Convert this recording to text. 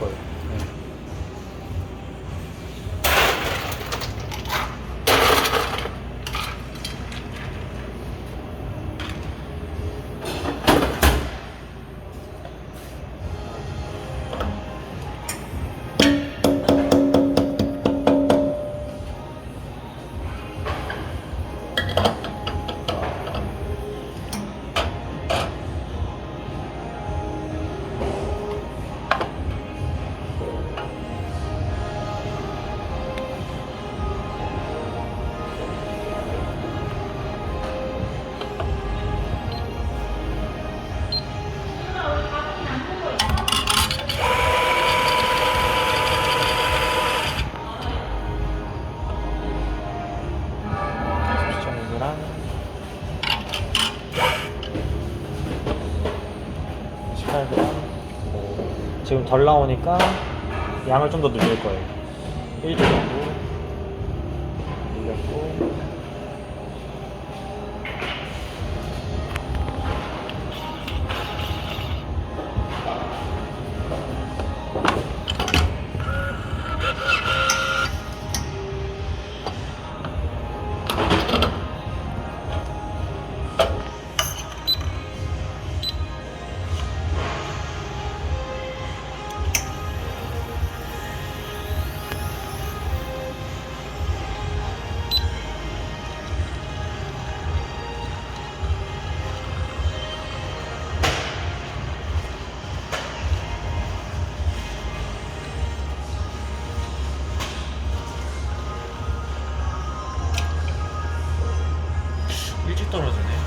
করে g 뭐 지금 덜 나오니까 양을 좀 더 늘릴 거예요. 1조 정도 늘렸고 일찍 떨어지네.